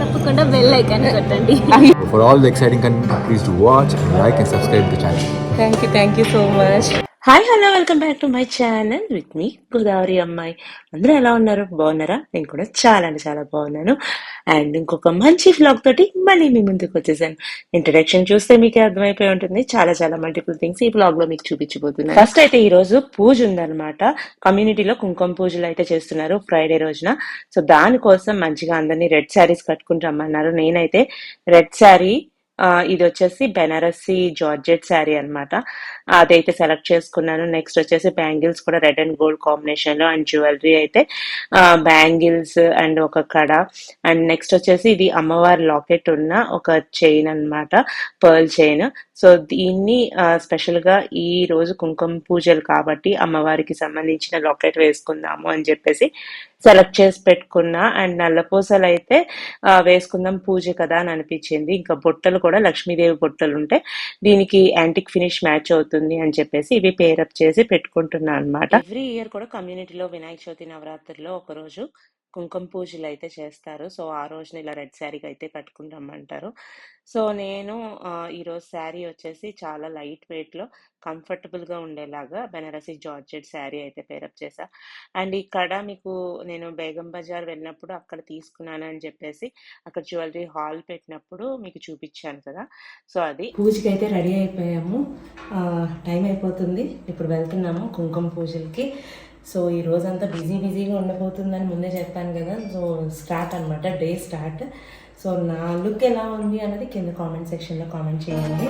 తప్పకుండా bell icon పెట్టండి for all the exciting content please to watch like and subscribe the channel thank you so much hi hello welcome back to my channel with me Godavari అమ్మాయి అందరూ ఎలా ఉన్నారు? బాగున్నారా? నేను కూడా చాలా అంటే చాలా బాగున్నాను. అండ్ ఇంకొక మంచి ఫ్లాగ్ తోటి మళ్ళీ మీ ముందుకు వచ్చేసాను. ఇంట్రడక్షన్ చూస్తే మీకు అర్థమైపోయి ఉంటుంది. చాలా చాలా మల్టిపుల్ థింగ్స్ ఈ బ్లాగ్లో మీకు చూపించబోతున్నాను. ఫస్ట్ అయితే ఈ రోజు పూజ ఉందన్నమాట. కమ్యూనిటీలో కుంకుమ పూజలు అయితే చేస్తున్నారు ఫ్రైడే రోజున. సో దానికోసం మంచిగా అందరినీ రెడ్ శారీస్ కట్టుకుని రమ్మన్నారు. నేనైతే రెడ్ శారీ ఇది వచ్చేసి బెనారసి జార్జెట్ శారీ అన్నమాట. అదైతే సెలెక్ట్ చేసుకున్నాను. నెక్స్ట్ వచ్చేసి బ్యాంగిల్స్ కూడా రెడ్ అండ్ గోల్డ్ కాంబినేషన్లో అండ్ జ్యువెలరీ అయితే బ్యాంగిల్స్ అండ్ ఒక కడ. అండ్ నెక్స్ట్ వచ్చేసి ఇది అమ్మవారి లాకెట్ ఉన్న ఒక చైన్ అన్నమాట పర్ల్ చైన్. సో దీన్ని స్పెషల్గా ఈ రోజు కుంకుమ పూజలు కాబట్టి అమ్మవారికి సంబంధించిన లాకెట్ వేసుకుందాము అని చెప్పేసి సెలెక్ట్ చేసి పెట్టుకున్నా. అండ్ నల్లపూసలు అయితే వేసుకుందాం పూజ కదా అని అనిపించింది. ఇంకా బుట్టలు కూడా లక్ష్మీదేవి బుట్టలు ఉంటే దీనికి యాంటిక్ ఫినిష్ మ్యాచ్ అవుతుంది. అని చెప్పేసి ఇవి పేరప్ చేసి పెట్టుకుంటున్నా అన్నమాట. ఎవ్రీ ఇయర్ కూడా కమ్యూనిటీలో వినాయక చవితి నవరాత్రిలో ఒక రోజు కుంకుమ పూజలు అయితే చేస్తారు. సో ఆ రోజున ఇలా రెడ్ శారీకి అయితే కట్టుకుని రమ్మంటారు. సో నేను ఈరోజు శారీ వచ్చేసి చాలా లైట్ వెయిట్లో కంఫర్టబుల్గా ఉండేలాగా బెనారసి జార్జెట్ శారీ అయితే పేరప్ చేశా. అండ్ ఇక్కడ మీకు నేను బేగం బజార్ వెళ్ళినప్పుడు అక్కడ తీసుకున్నాను అని చెప్పేసి అక్కడ జ్యువెలరీ హాల్ పెట్టినప్పుడు మీకు చూపించాను కదా. సో అది. పూజకి అయితే రెడీ అయిపోయాము. టైం అయిపోతుంది. ఇప్పుడు వెళ్తున్నాము కుంకుమ పూజలకి. సో ఈ రోజంతా బిజీ బిజీగా ఉండబోతుందని ముందే చెప్పాను కదా. సో స్టార్ట్ అనమాట డే స్టార్ట్. సో నా లుక్ ఎలా ఉంది అన్నది కింద కామెంట్ సెక్షన్లో కామెంట్ చేయండి.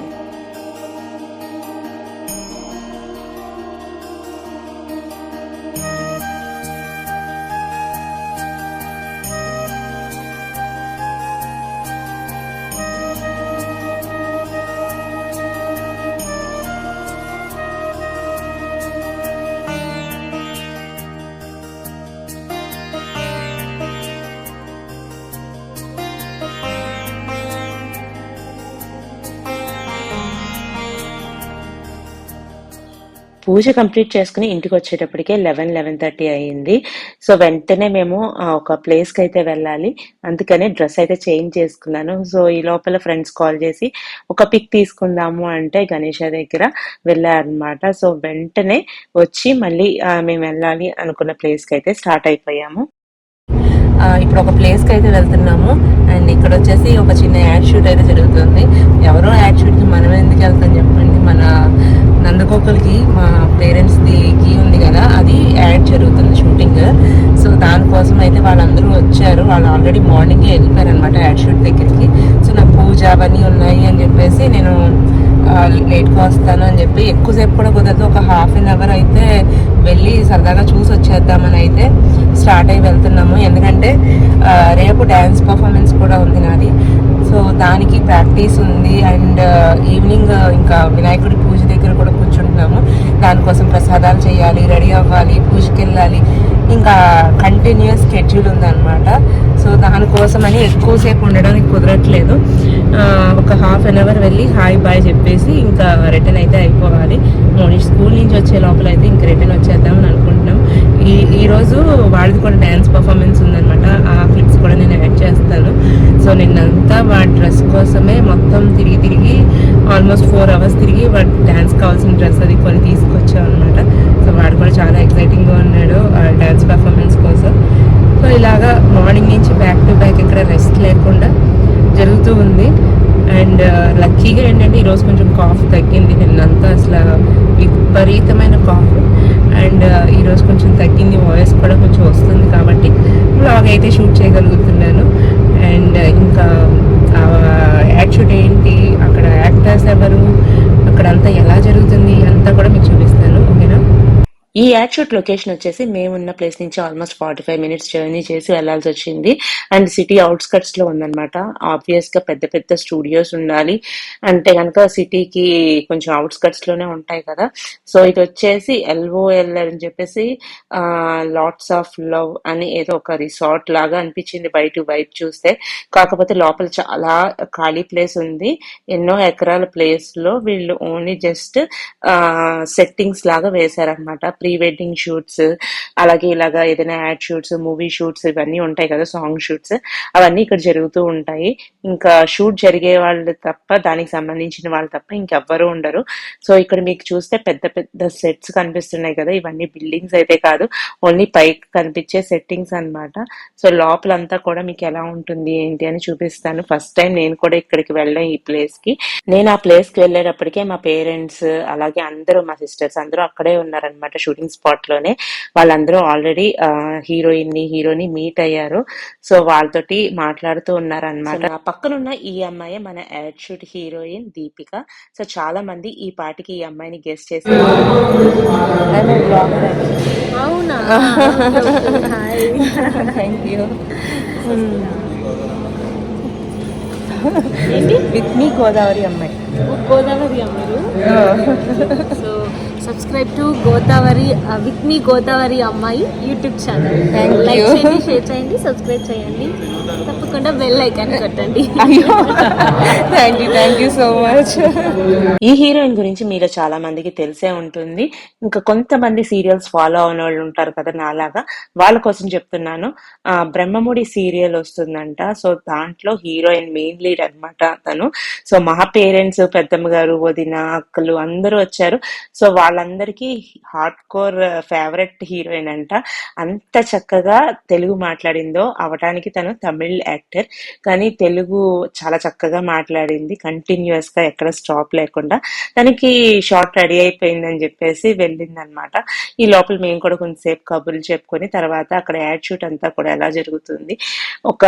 పూజ కంప్లీట్ చేసుకుని ఇంటికి వచ్చేటప్పటికే లెవెన్ లెవెన్ థర్టీ అయ్యింది. సో వెంటనే మేము ఒక ప్లేస్కి అయితే వెళ్ళాలి. అందుకనే డ్రెస్ అయితే చేంజ్ చేసుకున్నాను. సో ఈ లోపల ఫ్రెండ్స్ కాల్ చేసి ఒక పిక్ తీసుకుందాము అంటే గణేష దగ్గర వెళ్ళారనమాట సో వెంటనే వచ్చి మళ్ళీ మేము వెళ్ళాలి అనుకున్న ప్లేస్కి అయితే స్టార్ట్ అయిపోయాము. ఇప్పుడు ఒక ప్లేస్కి అయితే వెళ్తున్నాము. అండ్ ఇక్కడ వచ్చేసి ఒక చిన్న యాడ్ షూట్ అయితే జరుగుతుంది. ఎవరో యాడ్ షూట్కి మనం ఎందుకు వెళ్తాం చెప్పండి. మన నందకోకలకి మా పేరెంట్స్ది కీ ఉంది కదా అది యాడ్ జరుగుతుంది షూటింగ్. సో దానికోసం అయితే వాళ్ళందరూ వచ్చారు. వాళ్ళు ఆల్రెడీ మార్నింగే వెళ్ళిపోయారు అనమాట యాడ్ షూట్ దగ్గరికి. సో నా పూజ అవన్నీ ఉన్నాయి అని చెప్పేసి నేను లేట్గా వస్తాను అని చెప్పి ఎక్కువసేపు కూడా కుదరదు. ఒక హాఫ్ అన్ అవర్ అయితే వెళ్ళి సరదాగా చూసి వచ్చేద్దామని అయితే స్టార్ట్ అయి వెళ్తున్నాము. ఎందుకంటే రేపు డ్యాన్స్ పర్ఫార్మెన్స్ కూడా ఉంది నాది. సో దానికి ప్రాక్టీస్ ఉంది. అండ్ ఈవినింగ్ ఇంకా వినాయకుడి పూజ కూడా కూర్చుంటున్నాము దానికోసం ప్రసాదాలు చేయాలి రెడీ అవ్వాలి పూజకి వెళ్ళాలి ఇంకా కంటిన్యూస్ స్కెడ్యూల్ ఉందన్నమాట. సో దానికోసమని ఎక్కువసేపు ఉండడానికి కుదరట్లేదు. ఒక హాఫ్ అన్ అవర్ వెళ్ళి హాయ్ బాయ్ చెప్పేసి ఇంకా రిటర్న్ అయితే అయిపోవాలి. మార్నింగ్ స్కూల్ నుంచి వచ్చే లోపల అయితే ఇంకా రిటర్న్ వచ్చేద్దామని అనుకుంటున్నాం. ఈ ఈరోజు వాడిది కూడా డ్యాన్స్ పర్ఫార్మెన్స్ ఉందన్నమాట. ఆ కూడా నేను యాడ్ చేస్తాను. సో నిన్నంతా వాడి డ్రెస్ కోసమే మొత్తం తిరిగి తిరిగి ఆల్మోస్ట్ ఫోర్ అవర్స్ తిరిగి వాడు డ్యాన్స్ కావాల్సిన డ్రెస్ అది కొని తీసుకొచ్చాం అనమాట సో వాడు కూడా చాలా ఎక్సైటింగ్గా ఉన్నాడు ఆ డ్యాన్స్ పర్ఫార్మెన్స్ కోసం. సో ఇలాగా మార్నింగ్ నుంచి బ్యాక్ టు బ్యాక్ ఇక్కడ రెస్ట్ లేకుండా జరుగుతూ ఉంది. అండ్ లక్కీగా ఏంటంటే ఈరోజు కొంచెం కాఫ్ తగ్గింది. నిన్నంతా అసలు విపరీతమైన కాఫ్ అండ్ ఈరోజు కొంచెం తగ్గింది వాయిస్ కూడా కొంచెం వస్తుంది కాబట్టి బ్లాగ్ అయితే షూట్ చేయగలుగుతున్నాను. అండ్ ఇంకా యాడ్ ఏంటి అక్కడ యాక్టర్స్ ఎవరు అక్కడ అంతా ఎలా జరుగుతుంది అంతా కూడా మీకు చూపిస్తాను ఈ యాడ్ షూట్ లొకేషన్ వచ్చేసి మేమున్న ప్లేస్ నుంచి almost forty five minutes journey చేసి వెళ్ళాల్సి వచ్చింది. అండ్ సిటీ అవుట్స్కట్స్లో ఉందన్నమాట. ఆబ్వియస్గా పెద్ద పెద్ద స్టూడియోస్ ఉండాలి. అంటే కనుక సిటీకి కొంచెం అవుట్స్కట్స్లోనే ఉంటాయి కదా. సో ఇది వచ్చేసి ఎల్ఓఎల్ అని చెప్పేసి లాట్స్ ఆఫ్ లవ్ అని ఏదో ఒక రిసార్ట్ లాగా అనిపించింది బయట వైపు చూస్తే. కాకపోతే లోపల చాలా ఖాళీ ప్లేస్ ఉంది. ఎన్నో ఎకరాల ప్లేస్లో వీళ్ళు ఓన్లీ జస్ట్ సెట్టింగ్స్ లాగా వేశారనమాట ప్రీ వెడ్డింగ్ షూట్స్ అలాగే ఇలాగా ఏదైనా యాడ్ షూట్స్ మూవీ షూట్స్ ఇవన్నీ ఉంటాయి కదా సాంగ్ షూట్స్. అవన్నీ ఇక్కడ జరుగుతూ ఉంటాయి. ఇంకా షూట్ జరిగే వాళ్ళు తప్ప దానికి సంబంధించిన వాళ్ళు తప్ప ఇంకెవ్వరూ ఉండరు. సో ఇక్కడ మీకు చూస్తే పెద్ద పెద్ద సెట్స్ కనిపిస్తున్నాయి కదా ఇవన్నీ బిల్డింగ్స్ అయితే కాదు. ఓన్లీ పైకి కనిపించే సెట్టింగ్స్ అన్నమాట. సో లోపలంతా కూడా మీకు ఎలా ఉంటుంది ఏంటి అని చూపిస్తాను. ఫస్ట్ టైం నేను కూడా ఇక్కడికి వెళ్ళాను ఈ ప్లేస్కి నేను ఆ ప్లేస్కి వెళ్ళేటప్పటికే మా పేరెంట్స్ అలాగే అందరూ మా సిస్టర్స్ అందరూ అక్కడే ఉన్నారనమాట షూటింగ్ స్పాట్లోనే వాళ్ళందరూ ఆల్రెడీ హీరోయిన్ని హీరోని మీట్ అయ్యారు. సో వాళ్ళతోటి మాట్లాడుతూ ఉన్నారనమాట నా పక్కనున్న ఈ అమ్మాయి మన ad shoot heroine Deepika. So చాలా మంది ఈ పాటికి ఈ అమ్మాయిని గెస్ట్ చేశారు అవునా? Thank you. ఏంటి? విత్ మీ గోదావరి అమ్మాయి. గోదావరి అమ్మరు so subscribe to Godavari with me Godavari అమ్మాయి యూట్యూబ్ ఛానల్ లైక్. చేయండి షేర్ చేయండి సబ్స్క్రైబ్ చేయండి. తప్పకుండా బెల్ ఐకాన్ కొట్టండి. Thank you thank you so much ఈ హీరోయిన్ గురించి మీలో చాలా మందికి తెలిసే ఉంటుంది. ఇంకా కొంతమంది సీరియల్స్ ఫాలో అవన వాళ్ళు ఉంటారు కదా నాలాగా. వాళ్ళ కోసం చెప్తున్నాను. బ్రహ్మముడి సీరియల్ వస్తుందంట. సో దాంట్లో హీరోయిన్ మెయిన్ లీడ్ అన్నమాట తను సో మా పేరెంట్స్ పెద్దమ్మ గారు వదిన అక్కలు అందరూ వచ్చారు. సో వాళ్ళందరికీ హార్డ్ కోర్ ఫేవరెట్ హీరోయిన్ అంట అంత చక్కగా తెలుగు మాట్లాడిందో అవటానికి తను తమిళ్ యాక్టర్. కానీ తెలుగు చాలా చక్కగా మాట్లాడింది. కంటిన్యూస్గా ఎక్కడ స్టాప్ లేకుండా. తనకి షార్ట్ రెడీ అయిపోయిందని చెప్పేసి వెళ్ళింది అనమాట ఈ లోపల మేము కూడా కొంతసేపు కబుర్లు చెప్పుకొని తర్వాత అక్కడ యాడ్ షూట్ అంతా కూడా ఎలా జరుగుతుంది ఒక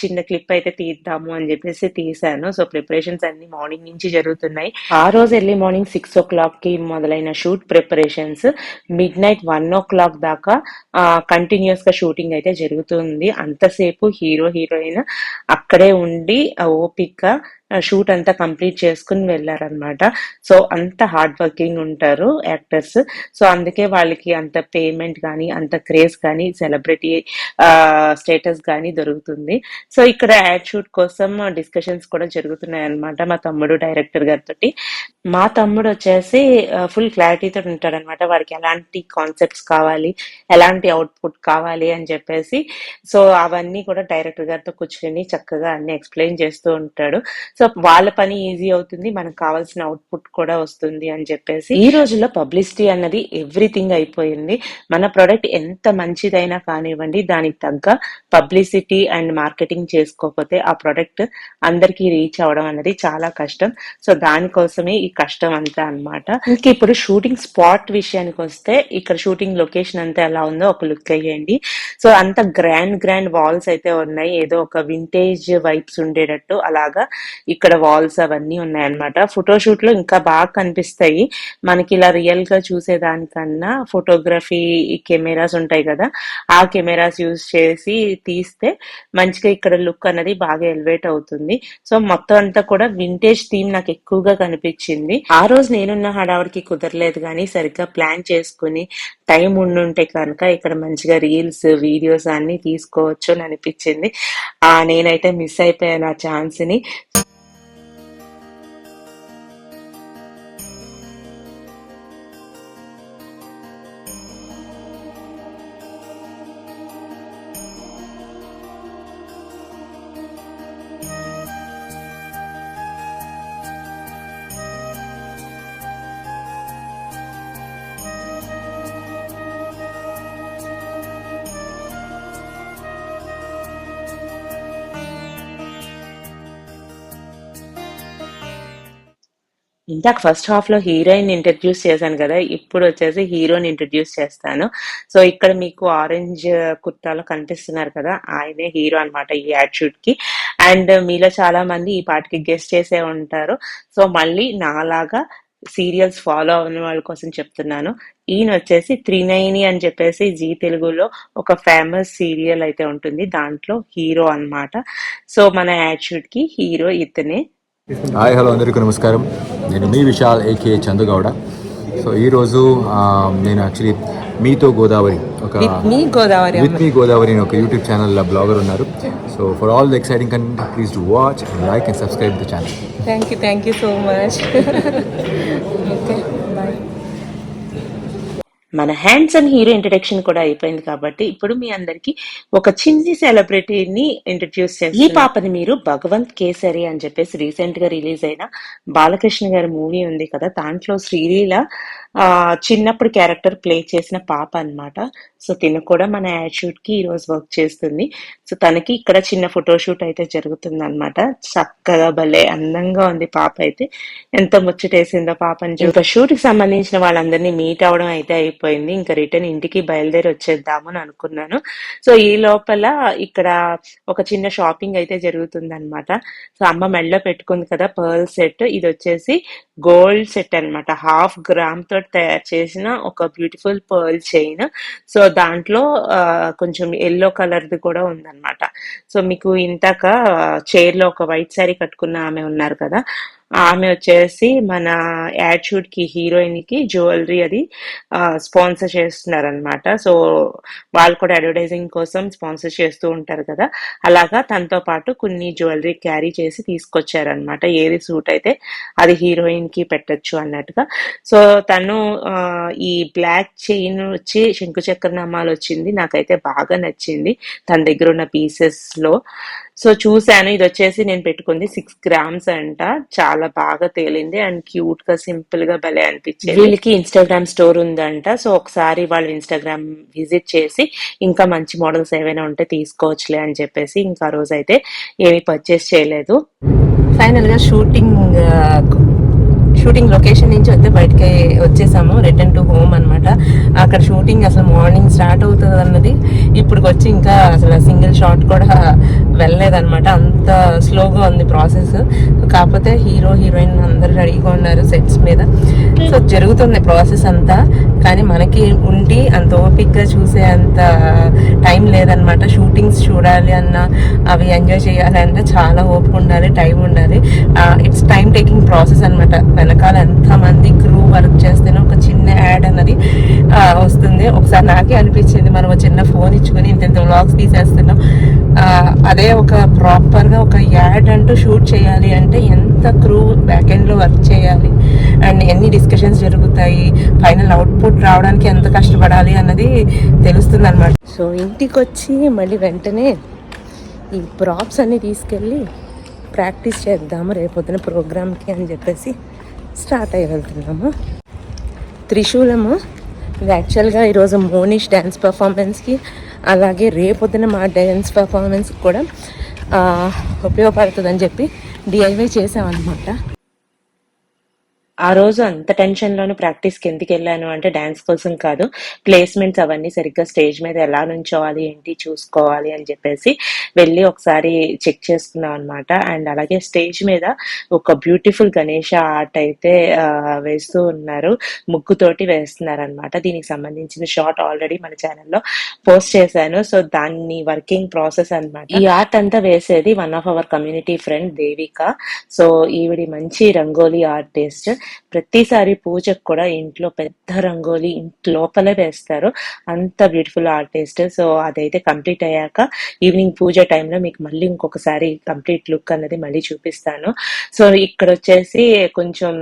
చిన్న క్లిప్ అయితే తీద్దాము అని చెప్పేసి తీసాను సో ప్రిపరేషన్స్ అన్ని మార్నింగ్ నుంచి జరుగుతున్నాయి. ఆ రోజు ఎర్లీ మార్నింగ్ సిక్స్ ఓ క్లాక్కి మొదలైన shoot preparations midnight one o'clock దాకా కంటిన్యూస్గా షూటింగ్ అయితే జరుగుతుంది. అంతసేపు హీరో హీరోయిన్ అక్కడే ఉండి ఓపిక షూట్ అంతా కంప్లీట్ చేసుకుని వెళ్ళారనమాట సో అంత హార్డ్ వర్కింగ్ ఉంటారు యాక్టర్స్ సో అందుకే వాళ్ళకి అంత పేమెంట్ కానీ అంత క్రేజ్ కానీ సెలబ్రిటీ స్టేటస్ కానీ దొరుకుతుంది. సో ఇక్కడ యాడ్ షూట్ కోసం డిస్కషన్స్ కూడా జరుగుతున్నాయి అనమాట మా తమ్ముడు డైరెక్టర్ గారితో మా తమ్ముడు వచ్చేసి ఫుల్ క్లారిటీతో ఉంటాడనమాట వాడికి ఎలాంటి కాన్సెప్ట్స్ కావాలి ఎలాంటి అవుట్పుట్ కావాలి అని చెప్పేసి. సో అవన్నీ కూడా డైరెక్టర్ గారితో కూర్చొని చక్కగా అన్ని ఎక్స్ప్లెయిన్ చేస్తూ ఉంటాడు. సో వాళ్ళ పని ఈజీ అవుతుంది మనకు కావాల్సిన అవుట్పుట్ కూడా వస్తుంది అని చెప్పేసి ఈ రోజుల్లో పబ్లిసిటీ అన్నది ఎవ్రీథింగ్ అయిపోయింది. మన ప్రొడక్ట్ ఎంత మంచిదైనా కానివ్వండి దానికి తగ్గ పబ్లిసిటీ అండ్ మార్కెటింగ్ చేసుకోకపోతే ఆ ప్రొడక్ట్ అందరికీ రీచ్ అవడం అనేది చాలా కష్టం. సో దానికోసమే ఈ కష్టం అంతా అన్నమాట. ఇంక ఇప్పుడు షూటింగ్ స్పాట్ విషయానికి వస్తే ఇక్కడ షూటింగ్ లొకేషన్ అంతా ఎలా ఉందో ఒక లుక్ అయ్యండి సో అంత గ్రాండ్ గ్రాండ్ వాల్స్ అయితే ఉన్నాయి. ఏదో ఒక వింటేజ్ వైబ్స్ ఉండేటట్టు అలాగా ఇక్కడ వాల్స్ అవన్నీ ఉన్నాయన్నమాట. ఫోటోషూట్లో ఇంకా బాగా కనిపిస్తాయి. మనకి ఇలా రియల్గా చూసేదానికన్నా ఫోటోగ్రఫీ కెమెరాస్ ఉంటాయి కదా ఆ కెమెరాస్ యూజ్ చేసి తీస్తే మంచిగా ఇక్కడ లుక్ అనేది బాగా ఎలివేట్ అవుతుంది. సో మొత్తం అంతా కూడా వింటేజ్ థీమ్ నాకు ఎక్కువగా కనిపించింది. ఆ రోజు నేనున్న హడావుడికి కుదరలేదు కానీ సరిగ్గా ప్లాన్ చేసుకుని టైం ఉండుంటే కనుక ఇక్కడ మంచిగా రీల్స్ వీడియోస్ అన్ని తీసుకోవచ్చు అని అనిపించింది. ఆ నేనైతే మిస్ అయిపోయాను ఆ ఛాన్స్ ఇందాక ఫస్ట్ హాఫ్లో హీరోయిన్ ఇంట్రడ్యూస్ చేశాను కదా ఇప్పుడు వచ్చేసి హీరోని ఇంట్రడ్యూస్ చేస్తాను. సో ఇక్కడ మీకు ఆరెంజ్ కుర్తాలో కనిపిస్తున్నారు కదా ఆయనే హీరో అన్నమాట ఈ యాడ్కి. అండ్ మీలో చాలా మంది ఈ పాటకి గెస్ట్ చేసే ఉంటారు. సో మళ్ళీ నాలాగా సీరియల్స్ ఫాలో అవ్వని వాళ్ళ కోసం చెప్తున్నాను. ఈయన వచ్చేసి త్రినయని అని చెప్పేసి జీ తెలుగులో ఒక ఫేమస్ సీరియల్ అయితే ఉంటుంది. దాంట్లో హీరో అన్నమాట. సో మన యాడ్షూట్కి హీరో ఇతనే. హాయ్ హలో అందరికీ నమస్కారం. నేను మీ విశాల్ ఏకే చందుగౌడ. సో ఈరోజు నేను యాక్చువల్లీ మీతో గోదావరి ఒక with me Godavari with me Godavari అని ఒక యూట్యూబ్ ఛానల్ బ్లాగర్ ఉన్నారు. So for all the exciting content please to watch like and subscribe the channel thank you thank you so much మన hands మన handsome hero introduction కూడా అయిపోయింది కాబట్టి ఇప్పుడు మీ అందరికి ఒక చిన్ని సెలబ్రిటీని ఇంట్రడ్యూస్ చేసి ఈ పాపని మీరు భగవంత్ కేసరి అని చెప్పేసి రీసెంట్గా రిలీజ్ అయిన బాలకృష్ణ గారి మూవీ ఉంది కదా. దాంట్లో శ్రీలీల చిన్నప్పుడు క్యారెక్టర్ ప్లే చేసిన పాప అన్నమాట. సో తిను కూడా మన యాడ్ షూట్కి ఈ రోజు వర్క్ చేస్తుంది. సో తనకి ఇక్కడ చిన్న ఫోటో షూట్ అయితే జరుగుతుంది అనమాట చక్కగా భలే అందంగా ఉంది పాప అయితే. ఎంత ముచ్చటేసిందో పాపని అని ఇంకా షూట్కి సంబంధించిన వాళ్ళందరినీ మీట్ అవడం అయితే అయిపోయింది. ఇంకా రిటర్న్ ఇంటికి బయలుదేరి వచ్చేద్దాము అని అనుకున్నాను. సో ఈ లోపల ఇక్కడ ఒక చిన్న షాపింగ్ అయితే జరుగుతుంది అనమాట సో అమ్మ మెడలో పెట్టుకుంది కదా పర్ల్ సెట్. ఇది వచ్చేసి గోల్డ్ సెట్ అన్నమాట. హాఫ్ గ్రామ్తో తోటి తయారు చేసిన ఒక బ్యూటిఫుల్ పర్ల్ చైన్. సో దాంట్లో కొంచెం ఎల్లో కలర్ ది కూడా ఉందన్నమాట. సో మీకు ఇంతాక చైర్లో ఒక వైట్ శారీ కట్టుకున్న ఆమె ఉన్నారు కదా ఆమె వచ్చేసి మన యాడ్ షూట్కి హీరోయిన్కి జ్యువెలరీ అది స్పాన్సర్ చేస్తున్నారు అనమాట సో వాళ్ళు కూడా అడ్వర్టైజింగ్ కోసం స్పాన్సర్ చేస్తూ ఉంటారు కదా. అలాగా తనతో పాటు కొన్ని జ్యువెలరీ క్యారీ చేసి తీసుకొచ్చారనమాట ఏది సూట్ అయితే అది హీరోయిన్కి పెట్టొచ్చు అన్నట్టుగా. సో తను ఈ బ్లాక్ చైన్ వచ్చి శంకు చక్రనామాలు వచ్చింది. నాకైతే బాగా నచ్చింది. తన దగ్గర ఉన్న పీసెస్లో. సో చూసాను ఇది వచ్చేసి నేను పెట్టుకుంది సిక్స్ గ్రామ్స్ అంట. చాలా బాగా తేలింది అండ్ క్యూట్గా సింపుల్గా భలే అనిపించింది. వీళ్ళకి ఇన్స్టాగ్రామ్ స్టోర్ ఉందంట. సో ఒకసారి వాళ్ళు ఇన్స్టాగ్రామ్ విజిట్ చేసి ఇంకా మంచి మోడల్స్ ఏవైనా ఉంటే తీసుకోవచ్చులే అని చెప్పేసి ఇంకా ఆ రోజు అయితే ఏమీ పర్చేస్ చేయలేదు. ఫైనల్గా షూటింగ్ షూటింగ్ లొకేషన్ నుంచి వస్తే బయటకి వచ్చేసాము రిటర్న్ టు హోమ్ అన్నమాట. అక్కడ షూటింగ్ అసలు మార్నింగ్ స్టార్ట్ అవుతుంది అన్నది. ఇప్పుడు వచ్చి ఇంకా అసలు సింగిల్ షాట్ కూడా వెళ్ళలేదన్నమాట. అంత స్లోగా ఉంది ప్రాసెస్ కాకపోతే హీరో హీరోయిన్ అందరూ రెడీగా ఉన్నారు సెట్స్ మీద. సో జరుగుతుంది ప్రాసెస్ అంతా. కానీ మనకి ఉండి అంత ఓపిక్గా చూసే అంత టైం లేదనమాట షూటింగ్స్ చూడాలి అన్న అవి ఎంజాయ్ చేయాలి అంటే చాలా ఓపిక ఉండాలి టైం ఉండాలి. ఇట్స్ టైం టేకింగ్ ప్రాసెస్ అనమాట వెనకాల ఎంతమంది క్రూ వర్క్ చేస్తేనే ఒక చిన్న యాడ్ అన్నది వస్తుంది. ఒకసారి నాకే అనిపించింది. మనం ఒక చిన్న ఫోన్ ఇచ్చుకొని ఇంత ఇంత వ్లాగ్స్ తీసేస్తున్నాం. అదే ఒక ప్రాపర్గా ఒక యాడ్ అంటూ షూట్ చేయాలి అంటే ఎంత క్రూ బ్యాక్ ఎండ్లో వర్క్ చేయాలి? అండ్ ఎన్ని డిస్కషన్స్ జరుగుతాయి? ఫైనల్ అవుట్పుట్ రావడానికి ఎంత కష్టపడాలి అన్నది తెలుస్తుంది అనమాట సో ఇంటికి వచ్చి మళ్ళీ వెంటనే ఈ ప్రాప్స్ అన్నీ తీసుకెళ్ళి ప్రాక్టీస్ చేద్దాము రేపొద్దున ప్రోగ్రామ్కి అని చెప్పేసి స్టార్ట్ అయ్యి వెళ్తున్నాము త్రిశూలము ఇది యాక్చువల్గా ఈరోజు మోనిష్ డ్యాన్స్ పర్ఫార్మెన్స్కి అలాగే రేపొద్దున మా డ్యాన్స్ పర్ఫార్మెన్స్కి కూడా ఉపయోగపడుతుందని చెప్పి డిఐవై చేసామన్నమాట. ఆ రోజు అంత టెన్షన్ లోను ప్రాక్టీస్కి ఎందుకు వెళ్ళాను అంటే డాన్స్ కోసం కాదు. ప్లేస్మెంట్స్ అవన్నీ సరిగ్గా స్టేజ్ మీద ఎలా నుంచోవాలి ఏంటి చూసుకోవాలి అని చెప్పేసి వెళ్ళి ఒకసారి చెక్ చేసుకున్నాం అనమాట అండ్ అలాగే స్టేజ్ మీద ఒక బ్యూటిఫుల్ గణేష ఆర్ట్ అయితే వేస్తూ ఉన్నారు. ముగ్గుతోటి వేస్తున్నారు అనమాట దీనికి సంబంధించిన షార్ట్ ఆల్రెడీ మన ఛానల్లో పోస్ట్ చేశాను. సో దాన్ని వర్కింగ్ ప్రాసెస్ అన్నమాట. ఈ ఆర్ట్ అంతా వేసేది one of our community friend Devika. So ఈవిడి మంచి రంగోలీ ఆర్టిస్ట్ ప్రతిసారి పూజకు కూడా ఇంట్లో పెద్ద రంగోలీ ఇంటి లోపలే వేస్తారు. అంత బ్యూటిఫుల్ ఆర్టిస్ట్. సో అదైతే కంప్లీట్ అయ్యాక ఈవినింగ్ పూజ టైంలో మీకు మళ్ళీ ఇంకొకసారి కంప్లీట్ లుక్ అన్నది మళ్ళీ చూపిస్తాను. సో ఇక్కడ వచ్చేసి కొంచెం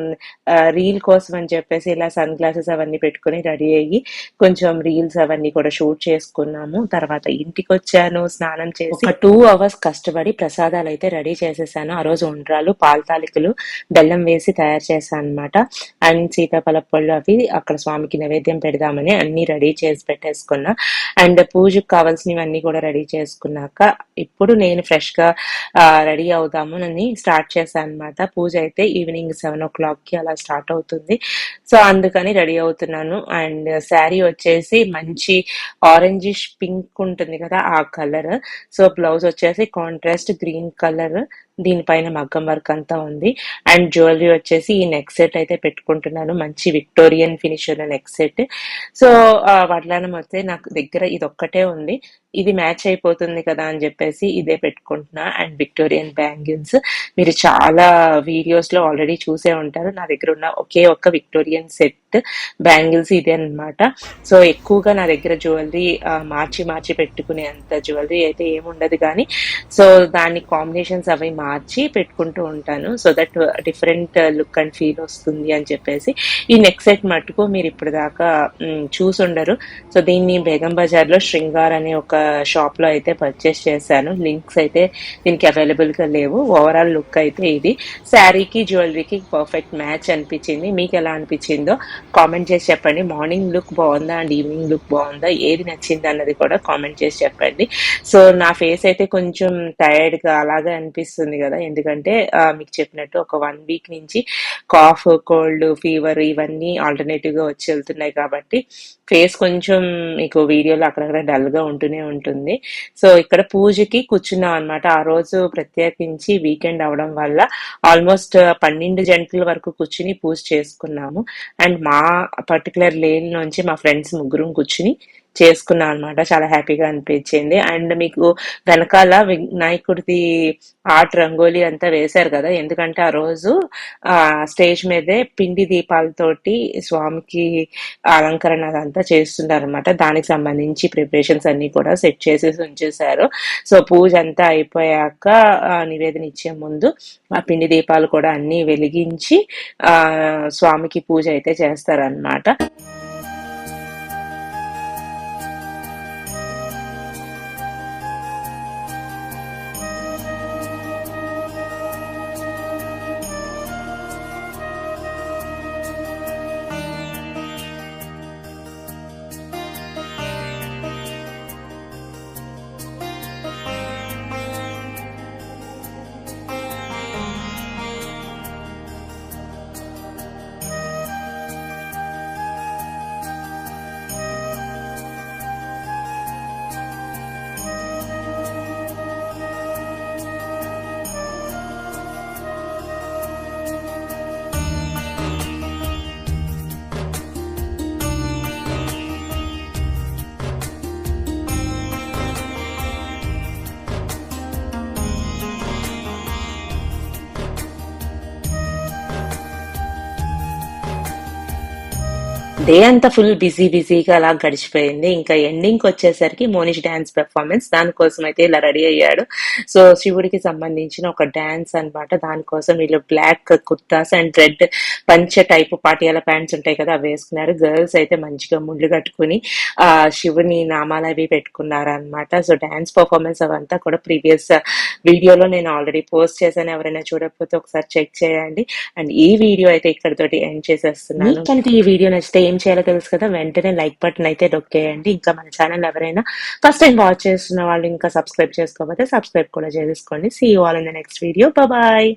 రీల్ కోసం అని చెప్పేసి ఇలా సన్ గ్లాసెస్ అవన్నీ పెట్టుకుని రెడీ అయ్యి కొంచెం రీల్స్ అవన్నీ కూడా షూట్ చేసుకున్నాము. తర్వాత ఇంటికి వచ్చాను స్నానం చేసి ఒక టూ అవర్స్ కష్టపడి ప్రసాదాలు అయితే రెడీ చేసేసాను. ఆ రోజు ఉండ్రాలు పాల తాలికలు బెల్లం వేసి తయారు చేశాను అనమాట అండ్ సీతాఫల పళ్ళు అవి అక్కడ స్వామికి నైవేద్యం పెడదామని అన్ని రెడీ చేసి పెట్టేసుకున్నా. అండ్ పూజకు కావాల్సినవన్నీ కూడా రెడీ చేసుకున్నాక ఇప్పుడు నేను ఫ్రెష్గా రెడీ అవుదాము అని స్టార్ట్ చేశాను అనమాట పూజ అయితే ఈవినింగ్ సెవెన్ ఓ క్లాక్కి అలా స్టార్ట్ అవుతుంది. సో అందుకని రెడీ అవుతున్నాను. అండ్ శారీ వచ్చేసి మంచి ఆరెంజిష్ పింక్ ఉంటుంది కదా ఆ కలర్. సో బ్లౌజ్ వచ్చేసి కాంట్రాస్ట్ గ్రీన్ కలర్. దీనిపైన మగ్గం వర్క్ అంతా ఉంది. అండ్ జ్యువెలరీ వచ్చేసి ఈ నెక్ సెట్ అయితే పెట్టుకుంటున్నాను. మంచి విక్టోరియన్ ఫినిష్ ఉన్న నెక్ సెట్. సో వడ్లానం వస్తే నాకు దగ్గర ఇది ఒక్కటే ఉంది. ఇది మ్యాచ్ అయిపోతుంది కదా అని చెప్పేసి ఇదే పెట్టుకుంటున్నా. And Victorian bangles. మీరు చాలా వీడియోస్లో ఆల్రెడీ చూసే ఉంటారు. నా దగ్గర ఉన్న ఒకే ఒక్క విక్టోరియన్ సెట్ బ్యాంగిల్స్ ఇదే అన్నమాట. సో ఎక్కువగా నా దగ్గర జ్యువెలరీ మార్చి మార్చి పెట్టుకునే అంత జ్యువెలరీ అయితే ఏముండదు కానీ సో దాని కాంబినేషన్స్ అవి మార్చి పెట్టుకుంటూ ఉంటాను. So that different look and feel వస్తుంది అని చెప్పేసి. ఈ నెక్ సెట్ మట్టుకు మీరు ఇప్పుడు దాకా చూసుండరు. సో దీన్ని బేగం బజార్లో శృంగార్ అనే ఒక షాప్లో అయితే పర్చేస్ చేశాను. లింక్స్ అయితే దీనికి అవైలబుల్గా లేవు. ఓవరాల్ లుక్ అయితే ఇది. శారీకి జ్యువెలరీకి పర్ఫెక్ట్ మ్యాచ్ అనిపించింది. మీకు ఎలా అనిపించిందో కామెంట్ చేసి చెప్పండి. మార్నింగ్ లుక్ బాగుందా? అండ్ ఈవినింగ్ లుక్ బాగుందా? ఏది నచ్చింది అన్నది కూడా కామెంట్ చేసి చెప్పండి. సో నా ఫేస్ అయితే కొంచెం టైర్డ్గా అలాగే అనిపిస్తుంది కదా. ఎందుకంటే మీకు చెప్పినట్టు ఒక వన్ వీక్ నుంచి కాఫ్ కోల్డ్ ఫీవర్ ఇవన్నీ ఆల్టర్నేటివ్గా వచ్చి వెళ్తున్నాయి కాబట్టి ఫేస్ కొంచెం మీకు వీడియోలో అక్కడక్కడ డల్గా ఉంటూనే ఉంటుంది. సో ఇక్కడ పూజకి కూర్చున్నాం అనమాట ఆ రోజు ప్రత్యేకించి వీకెండ్ అవడం వల్ల ఆల్మోస్ట్ పన్నెండు జంటల వరకు కూర్చుని పూజ చేసుకున్నాము. అండ్ మా పర్టికులర్ లేన్ నుంచి మా ఫ్రెండ్స్ ముగ్గురు కూర్చుని చేసుకున్నాం అనమాట చాలా హ్యాపీగా అనిపించింది. అండ్ మీకు వెనకాల వినాయకుడిది ఆర్ట్ రంగోలీ అంతా వేశారు కదా. ఎందుకంటే ఆ రోజు ఆ స్టేజ్ మీదే పిండి దీపాలతోటి స్వామికి అలంకరణ అదంతా చేస్తున్నారు అనమాట దానికి సంబంధించి ప్రిపరేషన్స్ అన్ని కూడా సెట్ చేసేసి ఉంచేశారు. సో పూజ అంతా అయిపోయాక నివేదన ఇచ్చే ముందు ఆ పిండి దీపాలు కూడా అన్ని వెలిగించి ఆ స్వామికి పూజ అయితే చేస్తారన్నమాట. డే అంతా ఫుల్ బిజీ బిజీగా అలా గడిచిపోయింది. ఇంకా ఎండింగ్ వచ్చేసరికి మోనిష్ డాన్స్ పెర్ఫార్మెన్స్ దానికోసం అయితే ఇలా రెడీ అయ్యాడు. సో శివుడికి సంబంధించిన ఒక డాన్స్ అన్నమాట. దానికోసం వీళ్ళు బ్లాక్ కుర్తాస్ అండ్ రెడ్ పంచ టైప్ పాటియాల ప్యాంట్స్ ఉంటాయి కదా అవి వేసుకున్నారు. గర్ల్స్ అయితే మంచిగా ముళ్ళు కట్టుకుని ఆ శివుని నామాలు అవి పెట్టుకున్నారు అనమాట సో డాన్స్ పర్ఫార్మెన్స్ అవంతా కూడా ప్రీవియస్ వీడియోలో నేను ఆల్రెడీ పోస్ట్ చేశాను. ఎవరైనా చూడకపోతే ఒకసారి చెక్ చేయండి. అండ్ ఈ వీడియో అయితే ఇక్కడతోటి ఎండ్ చేసేస్తున్నాను. కనుక ఈ వీడియో నచ్చితే ఏం చేయాలో తెలుసు కదా వెంటనే లైక్ బటన్ అయితే నొక్కేయండి ఇంకా మన ఛానల్ ఎవరైనా ఫస్ట్ టైం వాచ్ చేస్తున్న వాళ్ళు ఇంకా సబ్స్క్రైబ్ చేసుకోకపోతే సబ్స్క్రైబ్ కూడా చేసుకోండి see you all in the next video bye